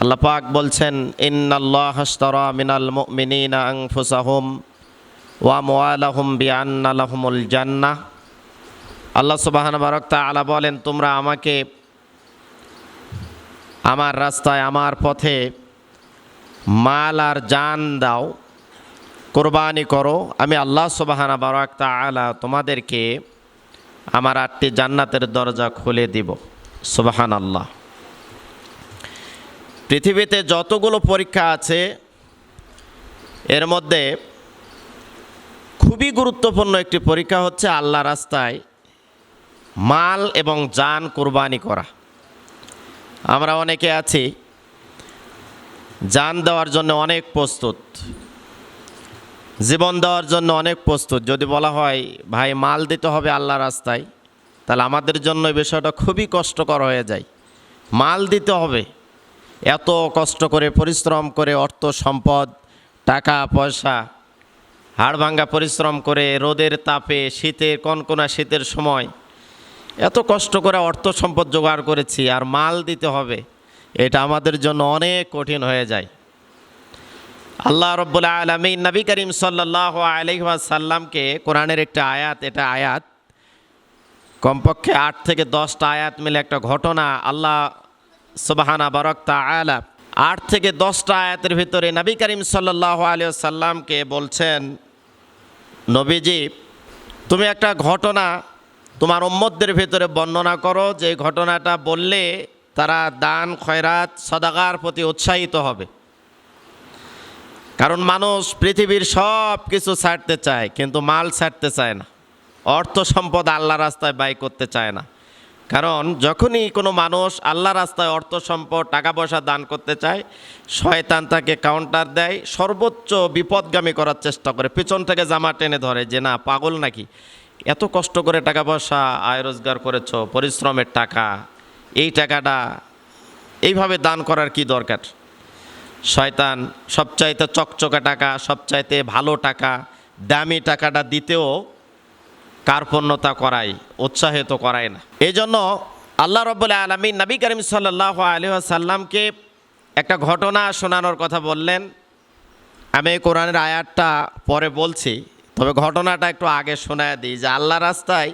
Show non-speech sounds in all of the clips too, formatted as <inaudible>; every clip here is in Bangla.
আল্লাহ পাক বলছেন, ইন্নাল্লাহ হাশতারা মিনাল মুমিনিনা আনফুসাহুম ওয়া আমওয়ালাহুম বিআন্না লাহুমুল জান্নাহ। আল্লাহ সুবহানাহু ওয়া তাআলা বলেন, তোমরা আমাকে আমার রাস্তায়, আমার পথে মাল আর জান দাও, কোরবানি করো। আমি আল্লাহ সুবাহানা বারাক তাআলা তোমাদেরকে আমার আটটি জান্নাতের দরজা খুলে দিব। সুবাহান আল্লাহ পৃথিবীতে যতগুলো পরীক্ষা আছে, এর মধ্যে খুবই গুরুত্বপূর্ণ একটি পরীক্ষা হচ্ছে আল্লাহ রাস্তায় মাল এবং জান কোরবানি করা। আমরা অনেকে আছি যান দেওয়ার জন্য অনেক প্রস্তুত, জীবন দেওয়ার জন্য অনেক প্রস্তুত। যদি বলা হয়, ভাই, মাল দিতে হবে আল্লাহ রাস্তায়, তাহলে আমাদের জন্য বিষয়টা খুবই কষ্টকর হয়ে যায়। মাল দিতে হবে। এত কষ্ট করে, পরিশ্রম করে অর্থ সম্পদ, টাকা, পয়সা, হাড় ভাঙ্গা পরিশ্রম করে রোদের তাপে, শীতের কনকনা শীতের সময়, এত কষ্ট করে অর্থ সম্পদ জোগাড় করেছি, আর মাল দিতে হবে, এটা আমাদের জন্য অনেক কঠিন হয়ে যায়। আল্লাহ রব্বুল আলমী নবী করিম সাল্লাহ আলহাসাল্লামকে কোরআনের একটা আয়াত, এটা আয়াত, কমপক্ষে আট থেকে দশটা আয়াত মিলে একটা ঘটনা আল্লাহ সুবাহানা বারকতা আলা আট থেকে দশটা আয়াতের ভিতরে নবী করিম সাল্লাহ সাল্লামকে বলছেন, নবীজি, তুমি একটা ঘটনা তোমার উম্মতদের ভিতরে বর্ণনা করো, যে ঘটনাটা বললে তারা দান, খয়রাত, সদাগার প্রতি উৎসাহিত হবে। কারণ মানুষ পৃথিবীর সব কিছু ছাড়তে চায়, কিন্তু মাল ছাড়তে চায় না। অর্থ সম্পদ আল্লাহ রাস্তায় ব্যয় করতে চায় না। কারণ যখনই কোনো মানুষ আল্লাহ রাস্তায় অর্থ, সম্পদ টাকা পয়সা দান করতে চায়, শয়তান তাকে কাউন্টার দেয়, সর্বোচ্চ বিপদগামী করার চেষ্টা করে। পিছন থেকে জামা টেনে ধরে যে, না, পাগল নাকি? এত কষ্ট করে টাকা পয়সা আয় রোজগার করেছ, পরিশ্রমের টাকা, এই টাকাটা এইভাবে দান করার কি দরকার? শয়তান সবচাইতে চকচকা টাকা, সবচাইতে ভালো টাকা, দামি টাকাটা দিতেও কার্পণ্যতা করায় উৎসাহিত করায় না। এই জন্য আল্লাহ রব্বুল আলমী নবী করিম সাল্লাহ আলহাসাল্লামকে একটা ঘটনা শোনানোর কথা বললেন। আমি এই কোরআনের আয়াতটা পরে বলছি, তবে ঘটনাটা একটু আগে শোনায় দিই যে আল্লাহ রাস্তায়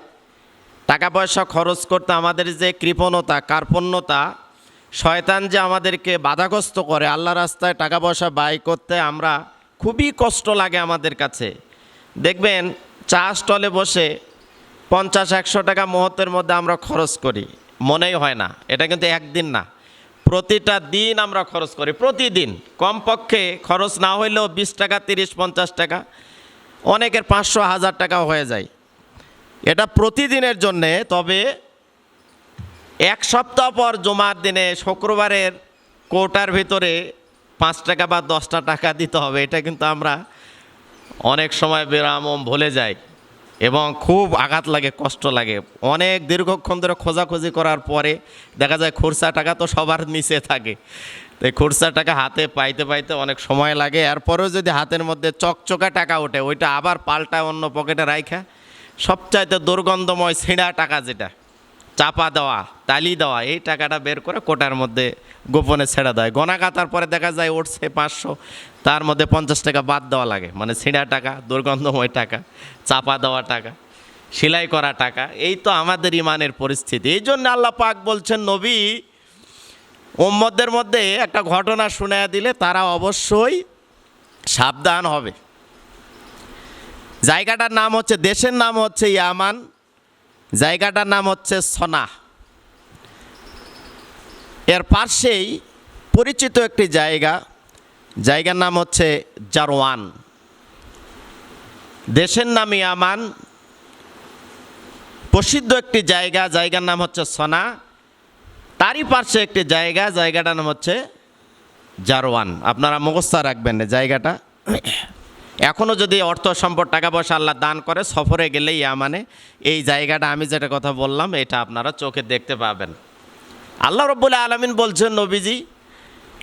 টাকা পয়সা খরচ করতে আমাদের যে কৃপণতা, কার্পণ্যতা, শয়তান যে আমাদেরকে বাধাগ্রস্ত করে, আল্লাহ রাস্তায় টাকা পয়সা ব্যয় করতে আমরা খুবই কষ্ট লাগে আমাদের কাছে। দেখবেন চা স্টলে বসে পঞ্চাশ, একশো টাকা মুহূর্তের মধ্যে আমরা খরচ করি। মনেই হয় না। এটা কিন্তু একদিন না। প্রতিটা দিন আমরা খরচ করি। প্রতিদিন। কমপক্ষে খরচ না হইলেও বিশ টাকা, তিরিশ, পঞ্চাশ টাকা, অনেকের পাঁচশো, হাজার টাকা হয়ে যায়। এটা প্রতিদিনের জন্যে, তবে এক সপ্তাহ পর জমার দিনে শুক্রবারের কোটার ভিতরে পাঁচ টাকা বা দশটা টাকা দিতে হবে। এটা কিন্তু আমরা অনেক সময় বিরাম ভুলে যায় এবং খুব আঘাত লাগে, কষ্ট লাগে। অনেক দীর্ঘক্ষণ ধরে খোঁজাখুঁজি করার পরে দেখা যায় খুরসা টাকা তো সবার নিচে থাকে। তো এই খুরসা টাকা হাতে পাইতে পাইতে অনেক সময় লাগে। এরপরেও যদি হাতের মধ্যে চকচকা টাকা ওঠে, ওইটা আবার পাল্টায় অন্য পকেটে রাইখা। সবচাইতে দুর্গন্ধময় ছিঁড়া টাকা যেটা। চাপা দেওয়া, তালি দেওয়া, এই টাকাটা বের করে কোটার মধ্যে গোপনে ছেড়ে দেয়। গনা কাতার পরে দেখা যায় উঠছে পাঁচশো, তার মধ্যে পঞ্চাশ টাকা বাদ দেওয়া লাগে। মানে ছিঁড়া টাকা, দুর্গন্ধময় টাকা, চাপা দেওয়া টাকা, সেলাই করা টাকা, এই তো আমাদের ইমানের পরিস্থিতি। এই জন্য আল্লাহ পাক বলছেন, নবী ওম্মদের মধ্যে একটা ঘটনা শুনে দিলে তারা অবশ্যই সাবধান হবে। জায়গাটার নাম হচ্ছে, দেশের নাম হচ্ছে ইয়ামান। জায়গাটার নাম হচ্ছে সনা। এর পাশেই পরিচিত একটি জায়গা, জায়গার নাম হচ্ছে জারওয়ান। দেশের নাম ইয়ামান। প্রসিদ্ধ একটি জায়গা, জায়গার নাম হচ্ছে সনা। তারই পাশে একটি জায়গা, জায়গাটার নাম হচ্ছে জারওয়ান। আপনারা মুখস্থা রাখবেন জায়গাটা। এখনও যদি অর্থ সম্পদ, টাকা পয়সা আল্লাহ দান করে, সফরে গেলেই মানে এই জায়গাটা আমি যেটা কথা বললাম, এটা আপনারা চোখে দেখতে পাবেন। আল্লাহ রব্বুল আলমিন বলছেন, নবীজি,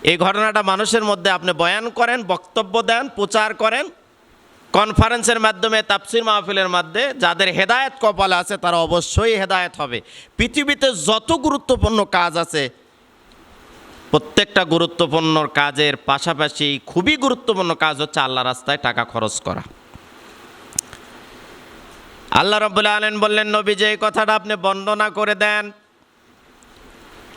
এই ঘটনাটা মানুষের মধ্যে আপনি বয়ান করেন, বক্তব্য দেন, প্রচার করেন, কনফারেন্সের মাধ্যমে, তাফসির মাহফিলের মধ্যে যাদের হেদায়েত কপালে আছে, তারা অবশ্যই হেদায়েত হবে। পৃথিবীতে যত গুরুত্বপূর্ণ কাজ আছে প্রত্যেকটা গুরুত্বপূর্ণ কাজের পাশাপাশি খুবই গুরুত্বপূর্ণ কাজ হচ্ছে আল্লাহ রাস্তায় টাকা খরচ করা। আল্লাহ রব্বুল আলম বললেন, নবী, যে এই কথাটা আপনি বর্ণনা করে দেন,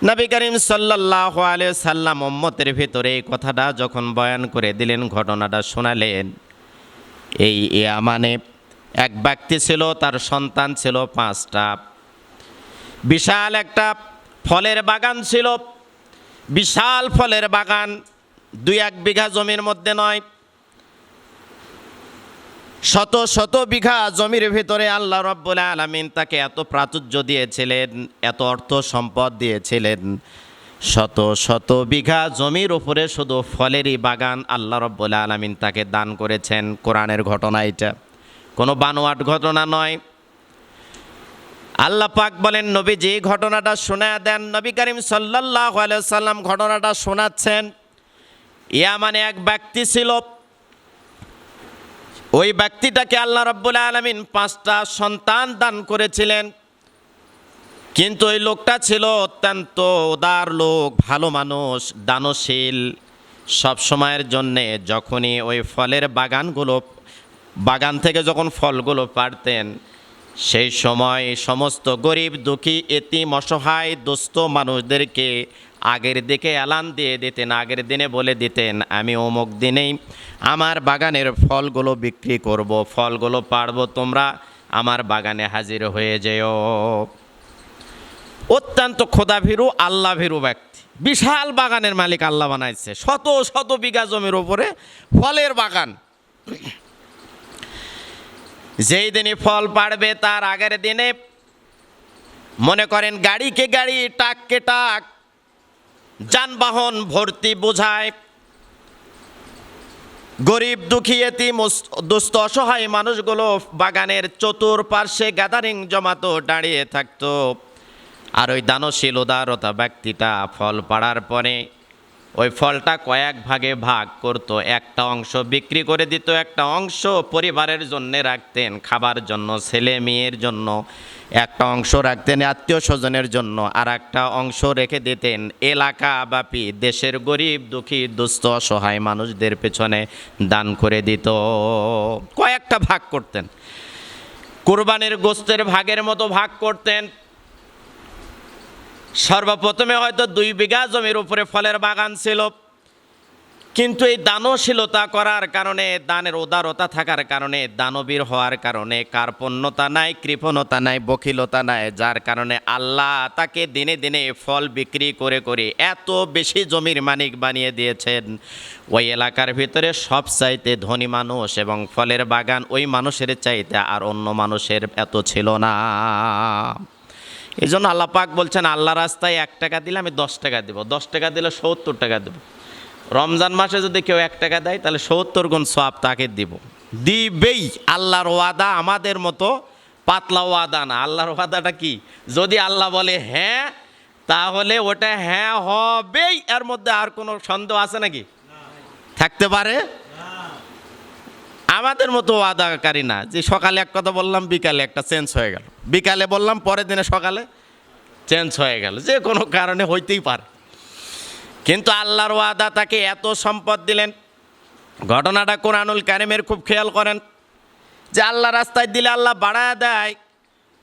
নবী করিম সাল্লাহ আলিয়া সাল্লাম মোম্মতের ভিতরে এই কথাটা যখন বয়ান করে দিলেন, ঘটনাটা শোনালেন। এই ইয়ামানে এক ব্যক্তি ছিল, তার সন্তান ছিল পাঁচটা। বিশাল একটা ফলের বাগান ছিল। বিশাল ফলের বাগান, দুই এক বিঘা জমির মধ্যে নয়। শত শত বিঘা জমির ভিতরে আল্লাহ রব্বুল আলমিন তাকে এত প্রাচুর্য দিয়েছিলেন, এত অর্থ সম্পদ দিয়েছিলেন। শত শত বিঘা জমির উপরে শুধু ফলেরই বাগান আল্লাহ রব্বুল আলমিন তাকে দান করেছেন। কোরআনের ঘটনা এটা। কোনো বানোয়াট ঘটনা নয়। আল্লাহ পাক বলেন, নবী যে ঘটনাটা শোনা দেন, নবী করিম সাল্লাহ সাল্লাম ঘটনাটা শোনাচ্ছেন। ইয়া মানে এক ব্যক্তি ছিল। ওই ব্যক্তিটাকে আল্লাহ রব্বুল আলমিন পাঁচটা সন্তান দান করেছিলেন। কিন্তু ওই লোকটা ছিল অত্যন্ত উদার লোক, ভালো মানুষ, দানশীল। সব সময়ের জন্যে যখনই ওই ফলের বাগানগুলো, বাগান থেকে যখন ফলগুলো পারতেন সেই সময় সমস্ত গরিব, দুঃখী, এতিম, অসহায়, দুস্থ মানুষদেরকে আগের দিকে এলান দিয়ে দিতেন, আগের দিনে বলে দিতেন, আমি অমুক দিনেই আমার বাগানের ফলগুলো বিক্রি করব, ফলগুলো পারব তোমরা আমার বাগানে হাজির হয়ে যেও। অত্যন্ত খোদাভীরু আল্লাহ ভীরু ব্যক্তি। বিশাল বাগানের মালিক আল্লাহ বানাইছে, শত শত বিঘা জমির উপরে ফলের বাগান। যেই দিনই ফল পাড়বে তার আগের দিনে মনে করেন গাড়িকে গাড়ি টাককে টাক, যানবাহন ভর্তি বোঝায়। গরিব, দুঃখী এতি দুস্থ, অসহায় মানুষগুলো বাগানের চতুর্পার্শ্বে গ্যাদারিং জমাতো, দাঁড়িয়ে থাকতো। আর ওই দানশীল, উদারতা ব্যক্তিটা ফল পাড়ার পরে ওই ফলটা কয়েক ভাগে ভাগ করতো, একটা অংশ বিক্রি করে দিত, একটা অংশ পরিবারের জন্য রাখতেন, খাবার জন্য, ছেলে মেয়ের জন্য, একটা অংশ রাখতেন আত্মীয় স্বজনের জন্য আর একটা অংশ রেখে দিতেন এলাকা ব্যাপী, দেশের গরিব, দুঃখী, দুস্থ, অসহায় মানুষদের পেছনে দান করে দিত। কয়েকটা ভাগ করতেন। কোরবানির গোস্তের ভাগের মতো ভাগ করতেন সর্বপ্রথমে হয়তো দুই বিঘা জমির উপরে ফলের বাগান ছিল। কিন্তু এই দানশীলতা করার কারণে, দানের উদারতা থাকার কারণে, দানবীর হওয়ার কারণে, কার্পণ্যতা নাই, কৃপণতা নাই বকিলতা নাই, যার কারণে আল্লাহ তাকে দিনে দিনে ফল বিক্রি করে করে এত বেশি জমির মালিক বানিয়ে দিয়েছেন। ওই এলাকার ভিতরে সব চাইতে ধনী মানুষ এবং ফলের বাগান ওই মানুষের চাইতে আর অন্য মানুষের এত ছিল না। এই জন্য আল্লাহ পাক বলছেন, আল্লাহ রাস্তায় এক টাকা দিলে আমি দশ টাকা দেবো। দশ টাকা দিলে সত্তর টাকা দেবো। রমজান মাসে যদি কেউ এক টাকা দেয়, তাহলে সত্তর গুণ সব তাকে দিব। দিবেই। আল্লাহর ওয়াদা আমাদের মতো পাতলা ওয়াদা না। আল্লাহর ওয়াদাটা কি? যদি আল্লাহ বলে হ্যাঁ তাহলে ওটা হ্যাঁ হবেই। এর মধ্যে আর কোনো সন্দেহ আছে নাকি? থাকতে পারে? আমাদের মতো ওয়াদাকারী না। যে সকালে এক কথা বললাম, বিকালে একটা চেঞ্জ হয়ে গেল। বিকালে বললাম, পরের দিনে সকালে চেঞ্জ হয়ে গেল। যে কোনো কারণে হইতেই পারে। কিন্তু আল্লাহর ওয়াদা, তাকে এত সম্পদ দিলেন। ঘটনাটা কোরআনুল কারিমের খুব খেয়াল করেন যে আল্লাহ রাস্তায় দিলে আল্লাহ বাড়ায় দেয়।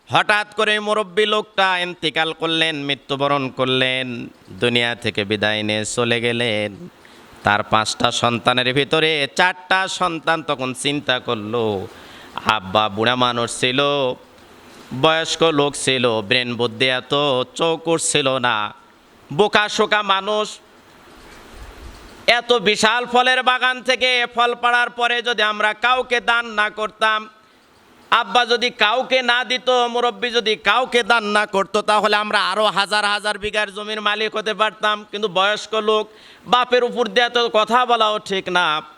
হঠাৎ করে মুরব্বী লোকটা ইন্তিকাল করলেন, মৃত্যুবরণ করলেন, দুনিয়া থেকে বিদায় নিয়ে চলে গেলেন। তার পাঁচটা সন্তানের ভিতরে চারটা সন্তান তখন চিন্তা করল, আব্বা বুড়া মানুষ ছিল বয়স্ক লোক ছিল, ব্রেন বুদ্ধি এত চৌকুর ছিল না। বোকা শোকা মানুষ। এত বিশাল ফলের বাগান থেকে ফল পাড়ার পরে যদি আমরা কাউকে দান না করতাম, আব্বা যদি কাউকে না দিত, মুরব্বী যদি কাউকে দান না করতো, তাহলে আমরা আরও হাজার হাজার বিঘার জমির মালিক হতে পারতাম। কিন্তু বয়স্ক লোক বাপের উপর দিয়ে তো কথা বলাও ঠিক না।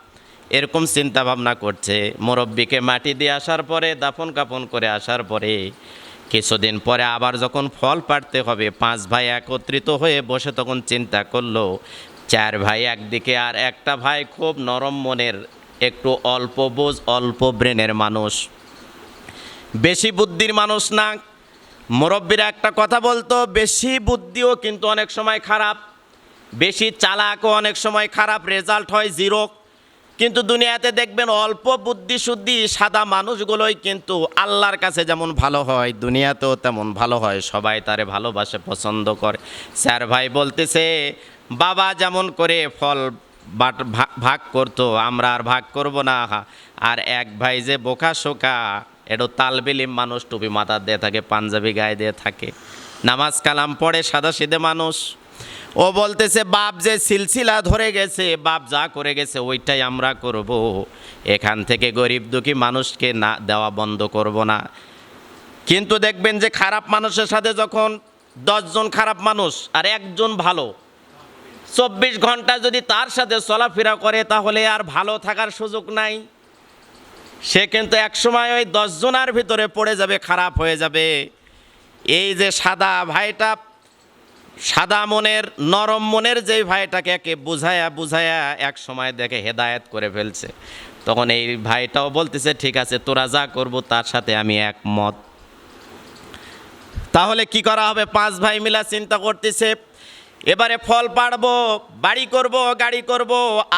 এরকম চিন্তা ভাবনা করছে। মুরব্বীকে মাটি দিয়ে আসার পরে, দাফন কাপন করে আসার পরে, কিছুদিন পরে আবার যখন ফল পাড়তে হবে, পাঁচ ভাই একত্রিত হয়ে বসে তখন চিন্তা করল, চার ভাই একদিকে আর একটা ভাই খুব নরম মনের, একটু অল্প বোঝ, অল্প ব্রেনের মানুষ। বেশি বুদ্ধির মানুষ না। মুরব্বীরা একটা কথা বলতো, বেশি বুদ্ধিও কিন্তু অনেক সময় খারাপ, বেশি চালাকও অনেক সময় খারাপ রেজাল্ট হয় জিরো কিন্তু দুনিয়াতে দেখবেন অল্প বুদ্ধি শুদ্ধি সাদা মানুষগুলোই কিন্তু আল্লাহর কাছে যেমন ভালো হয়, দুনিয়াতেও তেমন ভালো হয়। সবাই তারে ভালোবাসে, পছন্দ করে। স্যার ভাই বলতেছে, বাবা যেমন করে ফল বাট ভাগ করতো, আমরা আর ভাগ করব না। আর এক ভাই যে বোকা শোকা এটো তালবিলিম মানুষ টুপি মাথা দিয়ে থাকে, পাঞ্জাবি গায়ে দিয়ে থাকে। নামাজ কালাম পড়ে সাদা সিদে মানুষ। ও বলতেছে, বাপ যে সিলসিলা ধরে গেছে, বাপ যা করে গেছে ওইটাই আমরা করব। এখান থেকে গরিব দুঃখী মানুষকে না দেওয়া বন্ধ করব না। কিন্তু দেখবেন যে খারাপ মানুষের সাথে যখন দশজন খারাপ মানুষ আর একজন ভালো, চব্বিশ ঘণ্টা যদি তার সাথে চলাফেরা করে তাহলে আর ভালো থাকার সুযোগ নাই। সে কিন্তু একসময় ওই দশজনার ভিতরে পড়ে যাবে, খারাপ হয়ে যাবে। এই যে সাদা ভাইটা সাদা মনের, নরম মনের যেই ভাইটাকে একে বুঝায়া বুঝায়া এক সময় দেখে হেদায়েত করে ফেলছে। তখন এই ভাইটাও বলতেছে, ঠিক আছে, তোরা যা করব তার সাথে আমি একমত। তাহলে কি করা হবে? পাঁচ ভাই মিলা চিন্তা করতেছে, এবারে ফল পাড়বো, বাড়ি করব, গাড়ি করব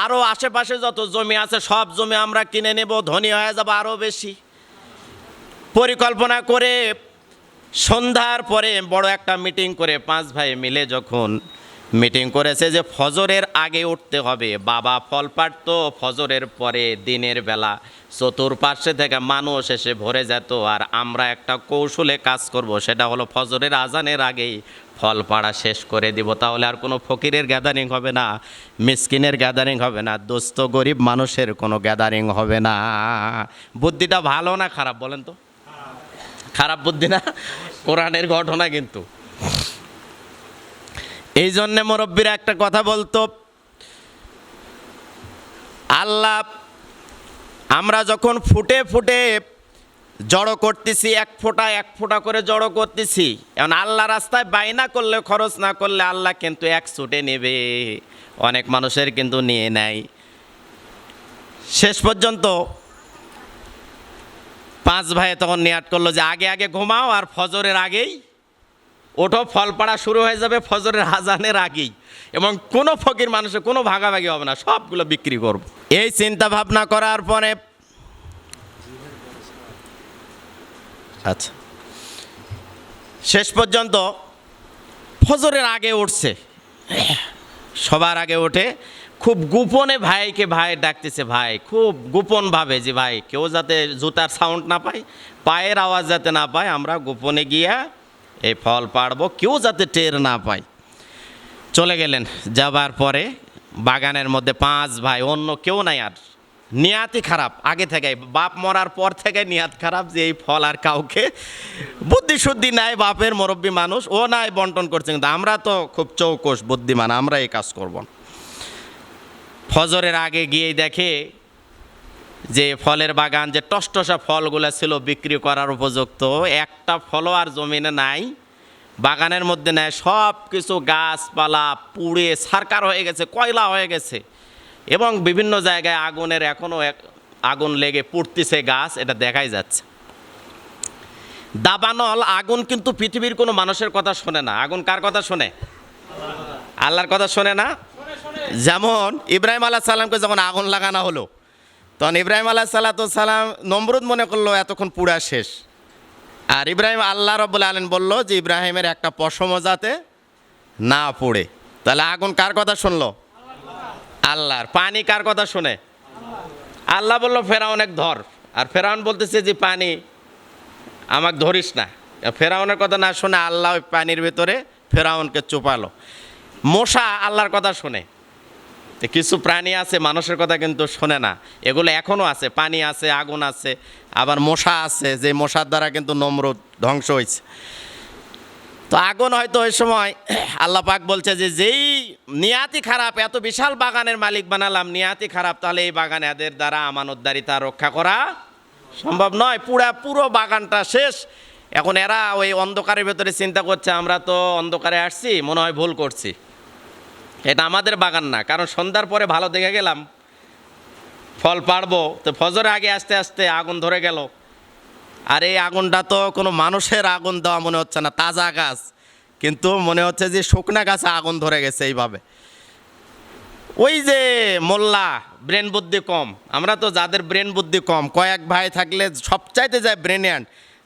আরও আশেপাশে যত জমি আছে সব জমি আমরা কিনে নেব, ধনী হয়ে যাব আরও বেশি। পরিকল্পনা করে সন্ধ্যার পরে বড় একটা মিটিং করে পাঁচ ভাই মিলে যখন মিটিং করেছে যে ফজরের আগে উঠতে হবে, বাবা ফল পাড়তো, ফজরের পরে দিনের বেলা চতুর্পার্শ্বে থেকে মানুষ এসে ভরে যেত, আর আমরা একটা কৌশলে কাজ করব, সেটা হলো ফজরের আজানের আগেই ফল পাড়া শেষ করে দিব, তাহলে আর কোনো ফকিরের গ্যাদারিং হবে না, মিসকিনের গ্যাদারিং হবে না, দোস্ত গরিব মানুষের কোনো গ্যাদারিং হবে না। বুদ্ধিটা ভালো না খারাপ বলেন তো? খারাপ বুদ্ধি না? কোরআনের ঘটনা কিন্তু। এই জন্যে মুরব্বীরা একটা কথা বলতো, আল্লাহ, আমরা যখন ফুটে ফুটে জড়ো করতেছি, এক ফোঁটা এক ফোঁটা করে জড়ো করতেছি, এখন আল্লাহ রাস্তায় বাইনা করলে, খরচ না করলে আল্লাহ কিন্তু এক ছুটে নেবে, অনেক মানুষের কিন্তু নিয়ে নেয়। শেষ পর্যন্ত পাঁচ ভাই তখন নেয়াট করল যে আগে আগে ঘুমাও আর ফজরের আগেই ওঠো ফল পাড়া শুরু হয়ে যাবে ফজরের হাজানের আগেই। এবং কোনো ফকির মানুষের কোনো ভাগাভাগি হবে না, সবগুলো বিক্রি করব। এই চিন্তা ভাবনা করার পরে আচ্ছা শেষ পর্যন্ত ফজরের আগে উঠছে। সবার আগে ওঠে খুব গোপনে ভাইকে ভাই ডাকতেছে, ভাই, খুব গোপনভাবে যে ভাই, কেউ যাতে জুতার সাউন্ড না পায়, পায়ের আওয়াজ যাতে না পায়, আমরা গোপনে গিয়া এই ফল পাড়বো, কেউ যাতে টের না পায়। চলে গেলেন। যাবার পরে বাগানের মধ্যে পাঁচ ভাই, অন্য কেউ নাই আর। নিয়াতি খারাপ। আগে থেকে বাপ মরার পর থেকে নিয়াত খারাপ যে এই ফল আর কাউকে বুদ্ধি শুদ্ধি নাই, বাপের মুরব্বী মানুষ, ও নাই বন্টন করছে। কিন্তু আমরা তো খুব চৌকস বুদ্ধিমান আমরা এই কাজ করব। ফজরের আগে গিয়ে দেখে যে ফলের বাগান যে টসটসা ফলগুলো ছিল বিক্রি করার উপযুক্ত, একটা ফলও আর জমিনে নাই, বাগানের মধ্যে নেয় সব কিছু গাছপালা পুড়ে সারকার হয়ে গেছে, কয়লা হয়ে গেছে। এবং বিভিন্ন জায়গায় আগুনের এখনও এক আগুন লেগে পুড়তেছে গাছ, এটা দেখাই যাচ্ছে। দাবানল আগুন কিন্তু পৃথিবীর কোনো মানুষের কথা শোনে না। আগুন কার কথা শোনে? আল্লাহর কথা শোনে না? যেমন ইব্রাহিম আলাহ সাল্লামকে যখন আগুন লাগানো হলো, তখন ইব্রাহিম সাল্লাতু সাল্লাম নমরুদ মনে করল, এতক্ষণ পুরা শেষ। আর ইব্রাহিম আল্লাহ রব্বুল আলম বলল যে, ইব্রাহিমের একটা পশম যাতে না পড়ে। তাহলে আগুন কার কথা শুনলো? আল্লাহর। পানি কার কথা শুনে? আল্লাহ বলল, ফেরাউন এক ধর। আর ফেরাউন বলতেছে যে, পানি আমাকে ধরিস না। ফেরাউনের কথা না শুনে আল্লাহ ওই পানির ভেতরে ফেরাউনকে চুপালো। মশা আল্লাহর কথা শুনে। কিছু প্রাণী আছে, মানুষের কথা কিন্তু শোনে না। এগুলো এখনও আছে, পানি আছে, আগুন আছে, আবার মশা আছে, যে মশার দ্বারা কিন্তু নম্র ধ্বংস হয়েছে। তো আগুন হয়তো ওই সময় <clears throat> আল্লাহ পাক বলছে যে, যেই নিয়াতি খারাপ, এত বিশাল বাগানের মালিক বানালাম, নিয়াতি খারাপ, তাহলে এই বাগান এদের দ্বারা আমানতদারিতা রক্ষা করা সম্ভব নয়। পুরা, পুরো বাগানটা শেষ। এখন এরা ওই অন্ধকারের ভেতরে চিন্তা করছে, আমরা তো অন্ধকারে আসছি, মনে হয় ভুল করছি। এটা আমাদের বাগান না, কারণ সন্ধ্যার পরে ভালো দেখে গেলাম। ফল পাড়বো, তো ফজরে আগে আস্তে আস্তে আগুন ধরে গেল। আর এই আগুনটা তো কোনো মানুষের আগুন দেওয়া মনে হচ্ছে না, তাজা গাছ। কিন্তু মনে হচ্ছে যে শুকনা গাছে আগুন ধরে গেছে এইভাবে। ওই যে মোল্লা, ব্রেন বুদ্ধি কম। আমরা তো যাদের ব্রেন বুদ্ধি কম, কয়েক ভাই থাকলে সবচাইতে যায় ব্রেনিয়ান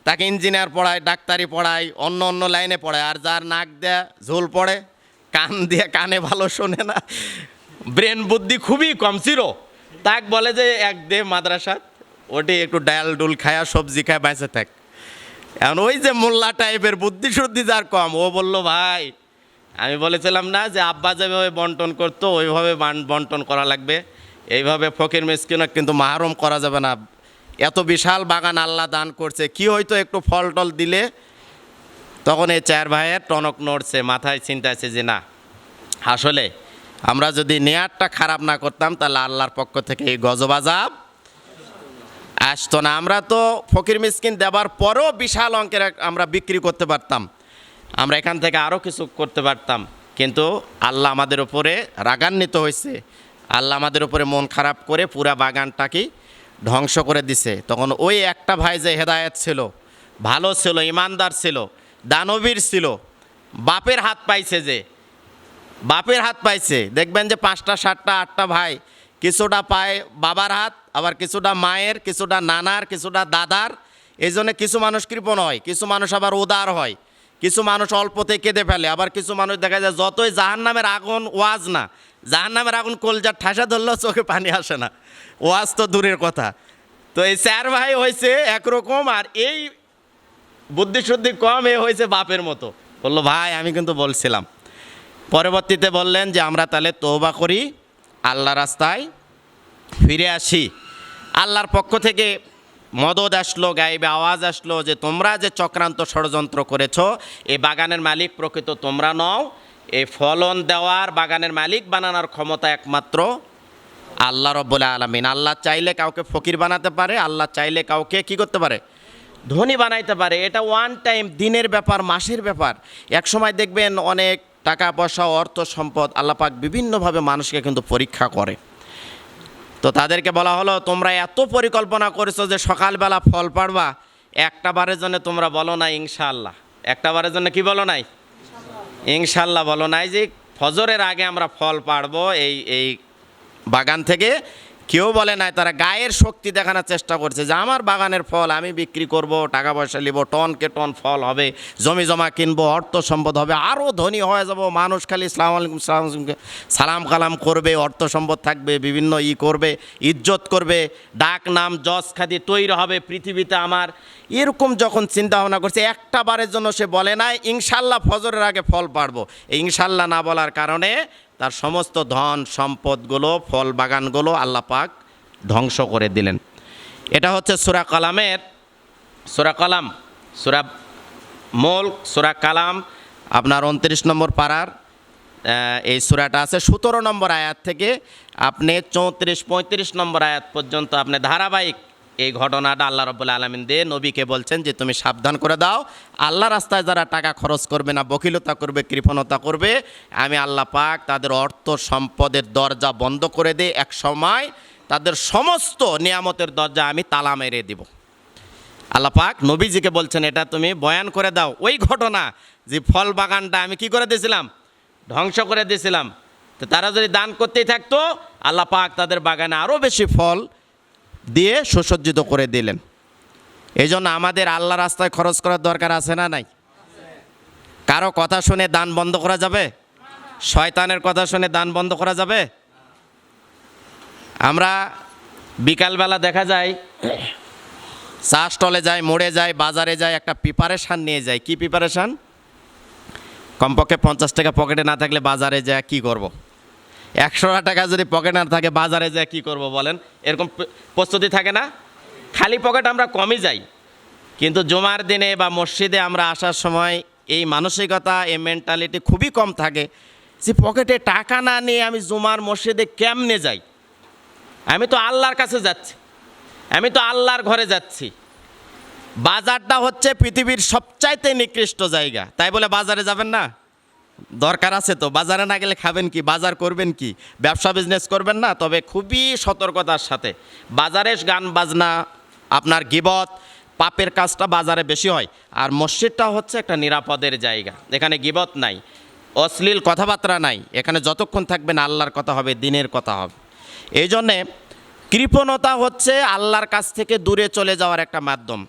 তাকে ইঞ্জিনিয়ার পড়ায়, ডাক্তারি পড়ায়, অন্য অন্য লাইনে পড়ায়, আর যার নাক দেয়া ঝোল পড়ে কান দিয়ে কানে ভালো শোনে না। ব্রেন বুদ্ধি খুবই কম ছিল তাক বলে যে এক দে মাদ্রাসা ওটি একটু ডাল ডুল খায়া, সবজি খায় বেঁচে থাক। এখন ওই যে মোল্লা টাইপের বুদ্ধি শুদ্ধি যার কম, ও বলল, ভাই, আমি বলেছিলাম না যে আব্বা যেভাবে বন্টন করতো, ওইভাবে বান- বন্টন করা লাগবে। এইভাবে ফকির মিসকিনক কিন্তু মাহরুম করা যাবে না। এত বিশাল বাগান আল্লাহ দান করছে, কি হয়তো একটু ফল টল দিলে তখন এই চার ভাইয়ের টনক নড়ছে, মাথায় চিন্তা আছে যে না, আসলে আমরা যদি নেয়ারটা খারাপ না করতাম, তাহলে আল্লাহর পক্ষ থেকে এই গজবাজাব আসতো না। আমরা তো ফকির মিসকিন দেওয়ার পরেও বিশাল অঙ্কের আমরা বিক্রি করতে পারতাম, আমরা এখান থেকে আরও কিছু করতে পারতাম, কিন্তু আল্লাহ আমাদের উপরে রাগান্বিত হয়েছে। আল্লাহ আমাদের উপরে মন খারাপ করে পুরা বাগানটাকে ধ্বংস করে দিছে। তখন ওই একটা ভাই যে হেদায়েত ছিল, ভালো ছিল, ইমানদার ছিল দানবীর ছিল। বাপের হাত পাইছে যে। বাপের হাত পাইছে। দেখবেন যে পাঁচটা, সাতটা, আটটা ভাই কিছুটা পায় বাবার হাত, আবার কিছুটা মায়ের, কিছুটা নানার, কিছুটা দাদার। এই জন্য কিছু মানুষ কৃপণ হয়, কিছু মানুষ আবার উদার হয়, কিছু মানুষ অল্পতে কেঁদে ফেলে, আবার কিছু মানুষ দেখা যায় যতই জাহান নামের আগুন ওয়াজ না জাহান নামের আগুন কলজার ঠাসা ধরলেও চোখে পানি আসে না। ওয়াজ তো দূরের কথা। তো এই চার ভাই হয়েছে একরকম আর এই বুদ্ধি শুদ্ধি কম এ হয়েছে বাপের মতো। বলল, ভাই, আমি কিন্তু বলছিলাম। পরবর্তীতে বললেন যে, আমরা তাহলে তৌবা করি আল্লাহ রাস্তায় ফিরে আসি। আল্লাহর পক্ষ থেকে মদত আসলো গাইবে আওয়াজ আসলো যে, তোমরা যে চক্রান্ত ষড়যন্ত্র করেছ এই বাগানের মালিক প্রকৃত তোমরা নও। এই ফলন দেওয়ার বাগানের মালিক বানানোর ক্ষমতা একমাত্র আল্লাহ রব্বুল আলমিন। আল্লাহ চাইলে কাউকে ফকির বানাতে পারে, আল্লাহ চাইলে কাউকে কি করতে পারে? ধনী বানাইতে পারে, এটা ওয়ান টাইম দিনের ব্যাপার, মাসের ব্যাপার। এক সময় দেখবেন অনেক টাকা পয়সা, অর্থ সম্পদ আল্লাপাক বিভিন্নভাবে মানুষকে কিন্তু পরীক্ষা করে। তো তাদেরকে বলা হলো, তোমরা এত পরিকল্পনা করেছ যে সকালবেলা ফল পাড়বা একটা বারের জন্য তোমরা বলো না ইনশাআল্লাহ। একটা বারের জন্য কি বলো নাই? ইনশাল্লাহ বলো নাই যে ফজরের আগে আমরা ফল পাড়বো এই এই বাগান থেকে। কেউ বলে নাই, তারা গায়ের শক্তি দেখানোর চেষ্টা করছে যে আমার বাগানের ফল আমি বিক্রি করব, টাকা পয়সা নিব, টনকে টন ফল হবে, জমি জমা কিনবো, অর্থ সম্পদ হবে আরও ধনী হয়ে যাব, মানুষ খালি সালাম আলাইকুম, সালাম কালাম করবে, অর্থ সম্পদ থাকবে, বিভিন্ন ই করবে, ইজ্জত করবে, ডাক নাম যশ খাদি তৈরি হবে পৃথিবীতে আমার। এরকম যখন চিন্তা ভাবনা করছে, একটা বারের জন্য সে বলে নাই, ইনশাল্লাহ ফজরের আগে ফল পারব। ইনশাল্লাহ না বলার কারণে তার সমস্ত ধন, সম্পদগুলো, ফল বাগানগুলো আল্লাহ পাক ধ্বংস করে দিলেন। এটা হচ্ছে সুরা কালামের, সুরা কালাম, সুরা মোল সুরা কালাম, আপনার উনত্রিশ নম্বর পাড়ার এই সুরাটা আছে সতেরো নম্বর আয়াত থেকে। আপনি চৌত্রিশ, পঁয়ত্রিশ নম্বর আয়াত পর্যন্ত আপনি ধারাবাহিক এই ঘটনাটা আল্লাহ রব্বুল আলমিন দিয়ে নবীকে বলছেন যে তুমি সাবধান করে দাও। আল্লাহ রাস্তায় যারা টাকা খরচ করবে না, বকিলতা করবে, কৃপণতা করবে, আমি আল্লাহ পাক তাদের অর্থ সম্পদের দরজা বন্ধ করে দিই এক সময় তাদের সমস্ত নিয়ামতের দরজা আমি তালা মেরে দিব। আল্লাহ পাক নবীজিকে বলছেন, এটা তুমি বয়ান করে দাও। ওই ঘটনা যে ফল বাগানটা আমি কি করে দিয়েছিলাম? ধ্বংস করে দিয়েছিলাম। তো তারা যদি দান করতেই থাকতো, আল্লাহ পাক তাদের বাগানে আরও বেশি ফল দিয়ে সুসজ্জিত করে দিলেন। এই জন্য আমাদের আল্লাহ রাস্তায় খরচ করার দরকার আছে না নাই? কারও কথা শুনে দান বন্ধ করা যাবে? শয়তানের কথা শুনে দান বন্ধ করা যাবে? আমরা বিকালবেলা দেখা যায়, চা স্টলে যায়, মোড়ে যায়, বাজারে যায়, একটা প্রিপারেশান নিয়ে যায়। কি প্রিপারেশান কমপক্ষে পঞ্চাশ টাকা পকেটে না থাকলে বাজারে যায়, কি করব। একশো টাকা যদি পকেট না থাকে, বাজারে যায় কি করব বলেন? এরকম প্রস্তুতি থাকে না? খালি পকেট আমরা কমই যাই। কিন্তু জুমার দিনে বা মসজিদে আমরা আসার সময় এই মানসিকতা, এই মেন্টালিটি খুবই কম থাকে। যে পকেটে টাকা না নিয়ে আমি জুমার মসজিদে কেমনে যাই? আমি তো আল্লাহর কাছে যাচ্ছি। আমি তো আল্লাহর ঘরে যাচ্ছি। বাজারটা হচ্ছে পৃথিবীর সবচাইতে নিকৃষ্ট জায়গা। তাই বলে বাজারে যাবেন না? দরকার আছে তো, বাজারে না গেলে খাবেন কি, বাজার করবেন কি? ব্যবসা বিজনেস করবেন না, তবে খুবই সতর্কতার সাথে। বাজারে গান বাজনা, আপনার গিবত, পাপের কাজটা বাজারে বেশি হয়। আর মসজিদটা হচ্ছে একটা নিরাপদের জায়গা, এখানে গিবত নাই, অশ্লীল কথাবার্তা নাই, এখানে যতক্ষণ থাকবেন আল্লাহর কথা হবে, দিনের কথা হবে। এই জন্যে কৃপণতা হচ্ছে আল্লাহর কাছ থেকে দূরে চলে যাওয়ার একটা মাধ্যম।